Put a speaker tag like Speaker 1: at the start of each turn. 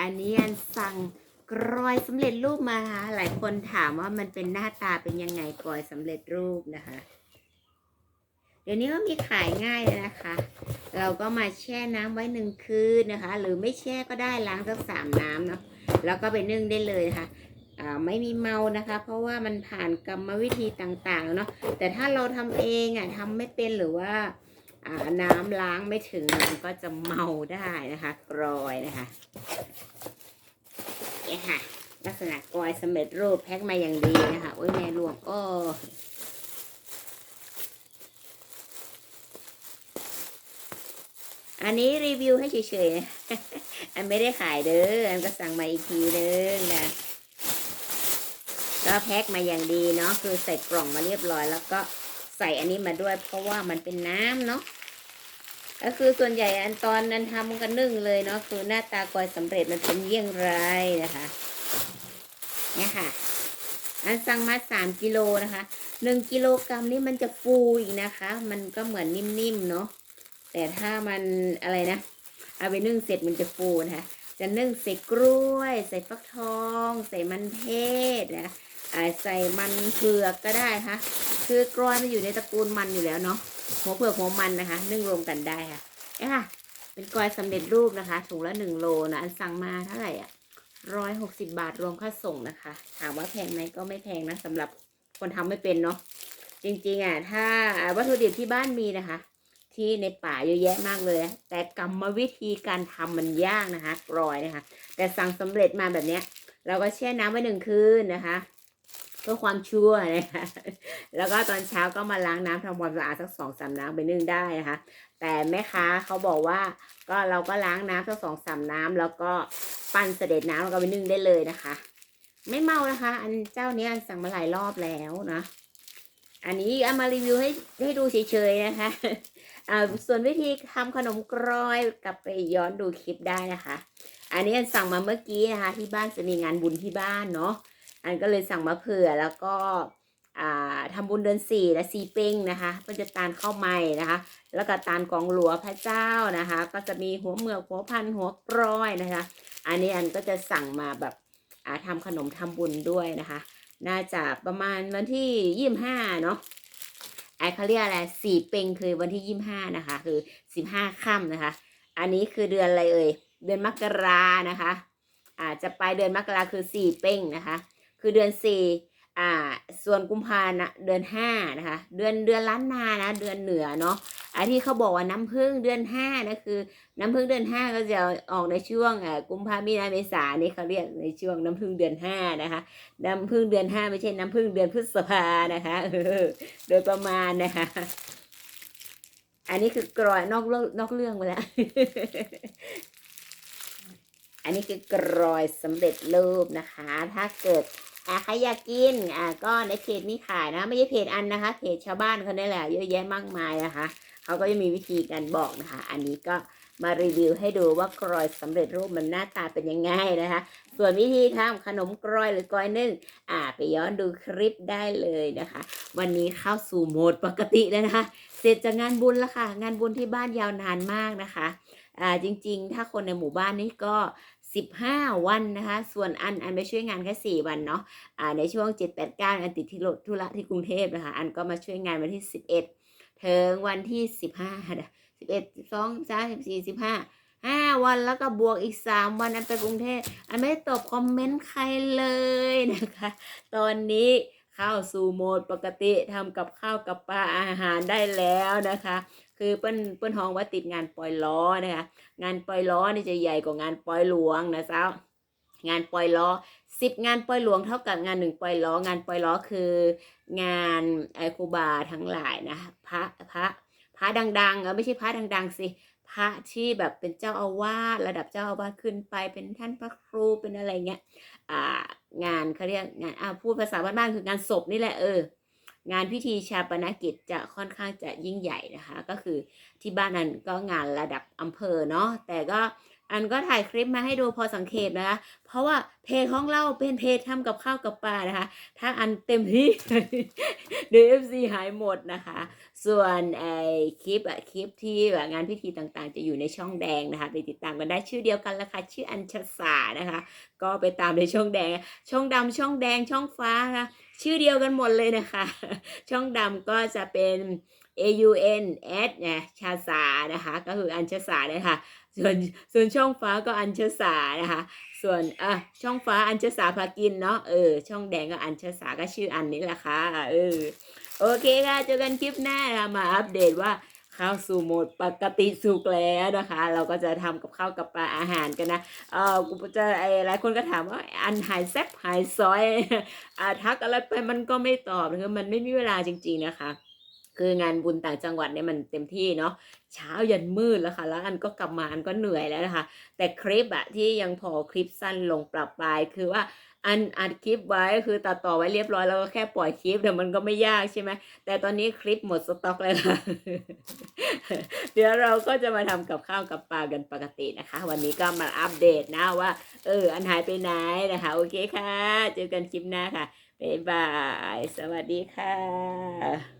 Speaker 1: อันนี้อันสั่งกรอยสำเร็จรูปมาค่ะหลายคนถามว่ามันเป็นหน้าตาเป็นยังไงกรอยสำเร็จรูปนะคะ เดี๋ยวนี้ก็มีขายง่ายเลยนะคะ เราก็มาแช่น้ำไว้หนึ่งคืนนะคะ หรือไม่แช่ก็ได้ล้างสักสามน้ำเนาะแล้วก็ไปนึ่งได้เลยนะคะอ่าไม่มีเมานะคะ เพราะว่ามันผ่านกรรมวิธีต่างๆเนาะแต่ถ้าเราทำเองอะทำไม่เป็นหรือว่า น้ำล้างไม่ถึงมันก็จะเมาได้นะคะ กรอยนะคะเนี่ยค่ะ ลักษณะกรอยสำเร็จรูปแพ็คมาอย่างดีนะคะโอ้ยแม่รวงโอ้อันนี้รีวิวให้เฉยๆ อันไม่ได้ขายเด้อ อันก็สั่งมาอีกทีนึงนะ ก็แพ็คมาอย่างดีเนาะ คือใส่กล่องมาเรียบร้อย แล้วก็ใส่อันนี้มาด้วยเพราะว่ามันเป็นน้ำเนาะ ก็คือส่วนใหญ่อันตอนนั้นทำกันนึ่งเลยเนาะคือหน้าตากอยสำเร็จมันเป็นเยี่ยงไรนะคะเนี่ยค่ะ อันสั่งมาสามกิโลนะคะหนึ่งกิโลกรัมนี่มันจะฟูอีกนะคะ มันก็เหมือนนิ่มๆเนาะแต่ถ้ามันอะไรนะเอาไปนึ่งเสร็จมันจะฟูนะคะจะนึ่งใส่กล้วย ใส่ฟักทอง ใส่มันเทศนะใส่มันเผือกก็ได้ค่ะคือกล้วยมันอยู่ในตระกูลมันอยู่แล้วเนาะ หัวเผือกหัวมันนะคะ นึ่งรวมกันได้ค่ะเนี่ค่ะ เป็นกล้วยสำเร็จรูปนะคะ ถุงละหนึ่งโลนะอันสั่งมาเท่าไหร่อะร้อยหกสิบาทรวมค่าส่งนะคะ ถามว่าแพงไหมก็ไม่แพงนะสำหรับคนทำไม่เป็นเนาะจริงๆอะถ้าวัตถุดิบที่บ้านมีนะคะ ที่ในป่าเยอะแยะมากเลย แต่กรรมวิธีการทำมันยากนะคะกรอยนะคะ แต่สั่งสำเร็จมาแบบเนี้ย เราก็แช่น้ำไว้หนึ่งคืนนะคะ พื่อความชั่วนะคะแล้วก็ตอนเช้าก็มาล้างน้ำทำความสะอาดสักสองสามน้ำไปนึ่งได้นะคะ แต่แม่ค้าเขาบอกว่าก็เราก็ล้างน้ำสักสองสามน้ำแล้วก็ปั้นเสด็จน้ำแล้วก็ไปนึ่งได้เลยนะคะ ไม่เมานะคะ อันเจ้าเนี้ยอันสั่งมาหลายรอบแล้วนะอันนี้เอามารีวิวให้ให้ดูเฉยๆนะคะอ่าส่วนวิธีทำขนมกรอยกลับไปย้อนดูคลิปได้นะคะ อันนี้อันสั่งมาเมื่อกี้นะคะ ที่บ้านจะมีงานบุญที่บ้านเนาะ อันก็เลยสั่งมาเผื่อแล้วก็อ่าทำบุญเดือนสี่และซีเป้งนะคะก็จะตาลข้าวใหม่นะคะ แล้วก็ตาลกองหลัวพระเจ้านะคะ ก็จะมีหัวเมือกหัวพันหัวกร้อยนะคะ อันนี้อันก็จะสั่งมาแบบอ่าทำขนมทำบุญด้วยนะคะ น่าจะประมาณวันที่ยี่สิบห้าเนาะไอเขาเรียกอะไรสี่เปงคือวันที่ยี่สิบห้านะคะ คือสิบห้าค่ำนะคะ อันนี้คือเดือนอะไรเอ่ยเดือนมกรานะคะ อาจจะไปลายเดือนมกราคือสี่เป้งนะคะ คือเดือนสี่อ่า ส่วนกุมภานะเดือนห้านะคะ เดือนเดือนล้านนานะ เดือนเหนือเนาะอันที่เขาบอกว่าน้ำผึ้งเดือนห้านะคือ น้ำผึ้งเดือนห้าก็จะออกในช่วงอ่ากุมภามีนาเมษานี่เขาเรียกในช่วงน้ำผึ้งเดือนห้านะคะ น้ำผึ้งเดือนห้าไม่ใช่น้ำผึ้งเดือนพฤษภานะคะโดยประมาณนะคะอันนี้คือกรอยนอกเรื่องนอกเรื่องไปแล้ว อันนี้คือกรอยสำเร็จรูปนะคะ ถ้าเกิด อะใครอยากกินอะก็ในเพจมีขายนะ ไม่ใช่เพจอันนะคะเพจชาวบ้านเขาเนี่ยแหละเยอะแยะมากมายนะคะเขาก็จะมีวิธีการบอกนะคะ อันนี้ก็มารีวิวให้ดูว่ากรอยสำเร็จรูปมันหน้าตาเป็นยังไงนะคะ ส่วนวิธีทำขนมกรอยหรือกรอยนึ่งอ่าไปย้อนดูคลิปได้เลยนะคะ วันนี้เข้าสู่โหมดปกติแล้วนะคะ เสร็จจากงานบุญแล้วค่ะ งานบุญที่บ้านยาวนานมากนะคะอ่าจริงๆ ถ้าคนในหมู่บ้านนี่ก็ 15 วันนะคะ ส่วนอันอันไปช่วยงานแค่4วันเนาะอ่าในช่วง 7 8 9 อันติดที่รถธุระที่กรุงเทพนะคะ อันก็มาช่วยงานวันที่ 11 ถึงวันที่ 15 11 12 13 14 15 5วันแล้วก็บวกอีก3วันอันไปกรุงเทพอันไม่ได้ตอบคอมเมนต์ใครเลยนะคะ ตอนนี้เข้าสู่โหมดปกติทำกับข้าวกับปลาอาหารได้แล้วนะคะ คือเปิ้นเปิ้นห้องว่าติดงานปล่อยล้อนะคะงานปล่อยล้อนี่จะใหญ่กว่างานปล่อยหลวงนะเจ้างานปล่อยล้อสิบงานปล่อยหลวงเท่ากับงานหนึ่งปล่อยล้องานปล่อยล้อคือ งานไอคูบาทั้งหลายนะพระพระพระดังๆเออไม่ใช่พระดัง ๆ สิพระที่แบบเป็นเจ้าอาวาสระดับเจ้าอาวาสขึ้นไปเป็นท่านพระครูเป็นอะไรเงี้ยอ่างานเขาเรียกงานอ่าพูดภาษาบ้านๆคืองานศพนี่แหละเออ งานพิธีชาปนกิจจะค่อนข้างจะยิ่งใหญ่นะคะ ก็คือที่บ้านนั้นก็งานระดับอำเภอเนาะแต่ก็ อันก็ถ่ายคลิปมาให้ดูพอสังเกตนะคะ เพราะว่าเพจของเราเป็นเพจทำกับข้าวกับปลานะคะ ถ้าอันเต็มที่เดี๋ยว FC หายหมดนะคะ ส่วนไอคลิปอะคลิปที่แบบงานพิธีต่างๆ จะอยู่ในช่องแดงนะคะไปติดตามกันได้ชื่อเดียวกันละค่ะชื่ออัญชสานะคะ ก็ไปตามในช่องแดง ช่องดำช่องแดงช่องฟ้าค่ะชื่อเดียวกันหมดเลยนะคะ ช่องดำก็จะเป็น A U N S เนี่ยชาสานะคะ ก็คืออัญชสานะคะ ส่วนส่วนช่องฟ้าก็อัญชสานะคะ ส่วนอะช่องฟ้าอัญชสาพากินเนาะเออช่องแดงก็อัญชสาก็ชื่ออันนี้แหละค่ะเออโอเคค่ะเจอกันคลิปหน้านะมาอัปเดตว่าเข้าสู่โหมดปกติสุขแล้วนะคะ เราก็จะทำกับข้าวกับปลาอาหารกันนะเออกูจะไอหลายคนก็ถามว่าอันหายแซบหายซอยอ่าทักอะไรไปมันก็ไม่ตอบคือมันไม่มีเวลาจริง ๆนะคะ คืองานบุญต่างจังหวัดเนี่ยมันเต็มที่เนาะเช้ายันมืดแล้วค่ะ แล้วอันก็กลับมาอันก็เหนื่อยแล้วนะคะ แต่คลิปอะที่ยังพอคลิปสั้นลงปรับปลายคือว่าอันอัดคลิปไว้คือตัดต่อไว้เรียบร้อยแล้วก็แค่ปล่อยคลิปแต่มันก็ไม่ยากใช่ไหมแต่ตอนนี้คลิปหมดสต็อกเลยค่ะเดี๋ยวเราก็จะมาทำกับข้าวกับปลากันปกตินะคะ วันนี้ก็มาอัปเดตนะว่า เออ อันหายไปไหนนะคะ โอเคค่ะ เจอกันคลิปหน้าค่ะบ๊ายบาย สวัสดีค่ะ